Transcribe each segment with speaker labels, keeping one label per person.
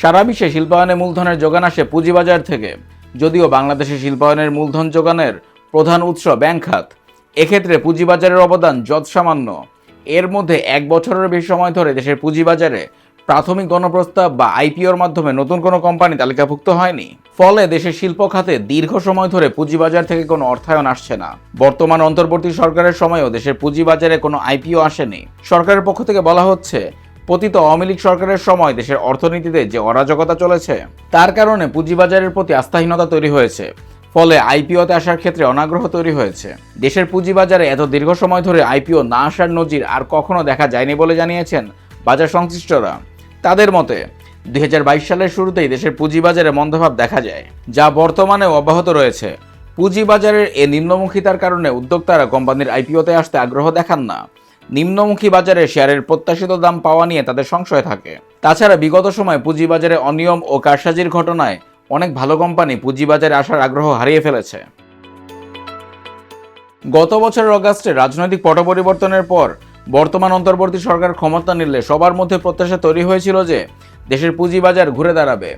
Speaker 1: সারা বিশ্বে শিল্পায়নে মূলধনের যোগান আসে পুঁজিবাজার থেকে। যদিও বাংলাদেশে শিল্পায়নের মূলধন যোগানের প্রধান উৎস ব্যাংক খাত, এক্ষেত্রে পুঁজিবাজারের অবদান যৎসামান্য। এর মধ্যে এক বছরের বেশি সময় ধরে দেশের পুঁজিবাজারে প্রাথমিক গণপ্রস্তাব বা আইপিওর মাধ্যমে নতুন কোনো কোম্পানি তালিকাভুক্ত হয়নি। ফলে দেশের শিল্প খাতে দীর্ঘ সময় ধরে পুঁজিবাজার থেকে কোনো অর্থায়ন আসছে না। বর্তমান অন্তর্বর্তী সরকারের সময়ও দেশের পুঁজিবাজারে কোনো আইপিও আসেনি। সরকারের পক্ষ থেকে বলা হচ্ছে পতিত আওয়ামী লীগ সরকারের সময় দেশের অর্থনীতিতে যে অরাজকতা চলেছে, তার কারণে পুঁজিবাজারের প্রতি আস্থাহীনতা তৈরি হয়েছে। ফলে আইপিওতে আসার ক্ষেত্রে অনাগ্রহ তৈরি হয়েছে। দেশের পুঁজিবাজারে এত দীর্ঘ সময় ধরে আইপিও না আসার নজির আর কখনো দেখা যায়নি বলে জানিয়েছেন বাজার সংশ্লিষ্টরা। তাদের মতে, দুই হাজার বাইশ সালের শুরুতেই দেশের পুঁজিবাজারে মন্দভাব দেখা যায়, যা বর্তমানেও অব্যাহত রয়েছে। পুঁজিবাজারের এ নিম্নমুখিতার কারণে উদ্যোক্তারা কোম্পানির আইপিওতে আসতে আগ্রহ দেখান না। নিম্নমুখী বাজারে শেয়ারের প্রত্যাশিত দাম পাওয়া নিয়ে তাদের সংশয় থাকে। তাছাড়া বিগত সময় পুঁজিবাজারে অনিয়ম ও কারসাজির ঘটনায় অনেক ভালো কোম্পানি পুঁজিবাজারে আসার আগ্রহ হারিয়ে ফেলেছে। গত বছরের অগাস্টে রাজনৈতিক পট পরিবর্তনের পর বর্তমান অন্তর্বর্তী সরকার ক্ষমতা নিলে সবার মধ্যে প্রত্যাশা তৈরি হয়েছিল যে দেশের পুঁজিবাজার ঘুরে দাঁড়াবে।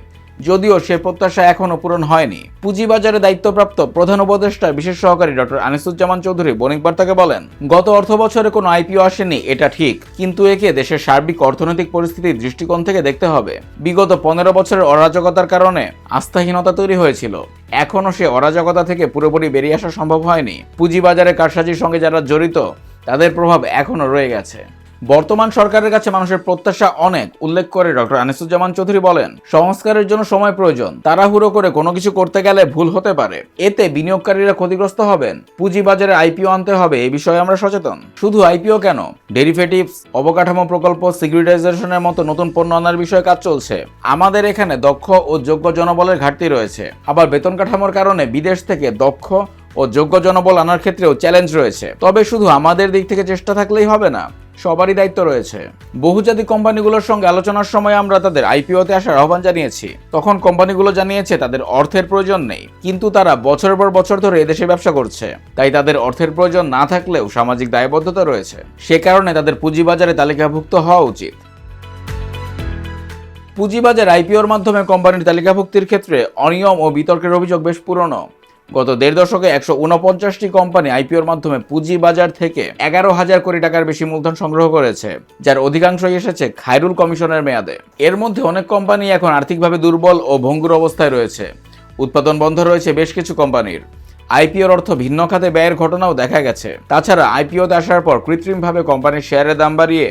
Speaker 1: যদিও সে প্রত্যাশা এখনও পূরণ হয়নি। পুঁজিবাজারে দায়িত্বপ্রাপ্ত প্রধান উপদেষ্টা বিশেষ সহকারী ডক্টর আনিসুজ্জামান চৌধুরী বণিক বার্তাকে বলেন, গত অর্থ বছরে কোনো আইপিও আসেনি, এটা ঠিক, কিন্তু একে দেশের সার্বিক অর্থনৈতিক পরিস্থিতির দৃষ্টিকোণ থেকে দেখতে হবে। বিগত পনেরো বছরের অরাজকতার কারণে আস্থাহীনতা তৈরি হয়েছিল। এখনও সে অরাজকতা থেকে পুরোপুরি বেরিয়ে আসা সম্ভব হয়নি। পুঁজিবাজারে কারসাজির সঙ্গে যারা জড়িত, তাদের প্রভাব এখনও রয়ে গেছে। বর্তমান সরকারের কাছে মানুষের প্রত্যাশা অনেক, উল্লেখ করে ডক্টর আনিসুজ্জামান চৌধুরী বলেন, সংস্কারের জন্য সময় প্রয়োজন, তাড়াহুড়ো করে কোনো কিছু করতে গেলে ভুল হতে পারে। এতে বিনিয়োগকারীরা ক্ষতিগ্রস্ত হবেন, পুঁজিবাজারে আইপিও আনতে হবে, এ বিষয়ে আমরা সচেতন। শুধু আইপিও কেন? ডেরিভেটিভস, অবকাঠামো প্রকল্প, সিকিউরিটাইজেশনের মতো নতুন পণ্য আনার বিষয়ে কাজ চলছে। আমাদের এখানে দক্ষ ও যোগ্য জনবলের ঘাটতি রয়েছে। আবার বেতন কাঠামোর কারণে বিদেশ থেকে দক্ষ ও যোগ্য জনবল আনার ক্ষেত্রেও চ্যালেঞ্জ রয়েছে। তবে শুধু আমাদের দিক থেকে চেষ্টা থাকলেই হবে না। সবারই দায়িত্ব রয়েছে। বহুজাতিক কোম্পানিগুলোর সঙ্গে আলোচনার সময় আমরা তাদের আইপিওতে আসার আহ্বান জানিয়েছি। তখন কোম্পানিগুলো জানিয়েছে তাদের অর্থের প্রয়োজন নেই, কিন্তু তারা বছরের পর বছর ধরে এদেশে ব্যবসা করছে। তাই তাদের অর্থের প্রয়োজন না থাকলেও সামাজিক দায়বদ্ধতা রয়েছে। সে কারণে তাদের পুঁজিবাজারে তালিকাভুক্ত হওয়া উচিত। পুঁজিবাজার আইপিওর মাধ্যমে কোম্পানির তালিকাভুক্তির ক্ষেত্রে অনিয়ম ও বিতর্কের অভিযোগ বেশ পুরনো। গত দেড় দশকে একশো উনপঞ্চাশটি কোম্পানি আইপিওর মাধ্যমে পুঁজি বাজার থেকে এগারো হাজার কোটি টাকার বেশি মূলধন সংগ্রহ করেছে, যার অধিকাংশই এসেছে খায়রুল কমিশনের মেয়াদে। এর মধ্যে অনেক কোম্পানি এখন আর্থিকভাবে দুর্বল ও ভঙ্গুর অবস্থায় রয়েছে। উৎপাদন বন্ধ রয়েছে বেশ কিছু কোম্পানির। আইপিওর অর্থ ভিন্ন খাতে ব্যয়ের ঘটনাও দেখা গেছে। তাছাড়া আইপিওতে আসার পর কৃত্রিমভাবে কোম্পানির শেয়ারের দাম বাড়িয়ে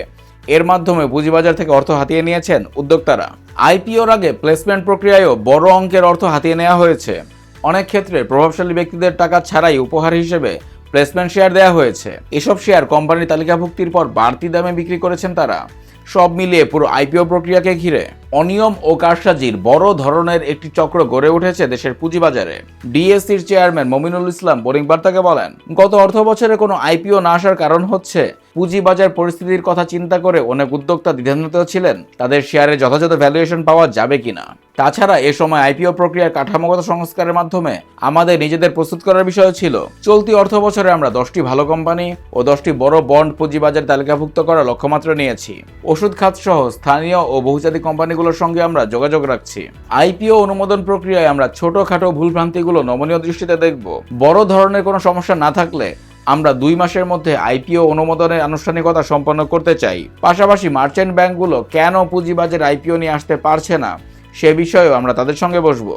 Speaker 1: এর মাধ্যমে পুঁজিবাজার থেকে অর্থ হাতিয়ে নিয়েছেন উদ্যোক্তারা। আইপিওর আগে প্লেসমেন্ট প্রক্রিয়ায়ও বড় অঙ্কের অর্থ হাতিয়ে নেওয়া হয়েছে। অনেক ক্ষেত্রে প্রভাবশালী ব্যক্তিদের টাকা ছাড়াই উপহার হিসেবে প্লেসমেন্ট শেয়ার দেওয়া হয়েছে। এসব শেয়ার কোম্পানির তালিকাভুক্তির পর বাড়তি দামে বিক্রি করেছেন তারা। সব মিলিয়ে পুরো আইপিও প্রক্রিয়াকে ঘিরে। অনিয়ম ও কারসাজির বড় ধরনের একটি চক্র গড়ে উঠেছে দেশের পুঁজিবাজারে। ডিএসসির চেয়ারম্যান মমিনুল ইসলাম বোরিং বার্তাকে বলেন, গত অর্থ বছরে কোনো আইপিও না আসার কারণ হচ্ছে পুঁজিবাজার পরিস্থিতির কথা চিন্তা করে অনেক উদ্যোক্তা দ্বিধান্বিত ছিলেন। তাদের শেয়ারে যথাযথ ভ্যালুয়েশন পাওয়া যাবে কিনা? তাছাড়া এ সময় আইপিও প্রক্রিয়ার কাঠামোগত সংস্কারের মাধ্যমে আমাদের নিজেদের প্রস্তুত করার বিষয় ছিল। চলতি অর্থ বছরে আমরা দশটি ভালো কোম্পানি ও দশটি বড় বন্ড পুঁজিবাজার তালিকাভুক্ত করার লক্ষ্যমাত্রা নিয়েছি। ওষুধ খাত সহ স্থানীয় ও বহুজাতিক কোম্পানিগুলোর সঙ্গে আমরা যোগাযোগ রাখছি। আইপিও অনুমোদন প্রক্রিয়ায় আমরা ছোটখাটো ভুলভ্রান্তিগুলো নমনীয় দৃষ্টিতে দেখব। বড় ধরনের কোনো সমস্যা না থাকলে আমরা দুই মাসের মধ্যে আইপিও অনুমোদনের আনুষ্ঠানিকতা সম্পন্ন করতে চাই। পাশাপাশি মার্চেন্ট ব্যাংকগুলো কেন পুঁজিবাজার আইপিও নিয়ে আসতে পারছে না, সে বিষয়েও আমরা তাদের সঙ্গে বসবো।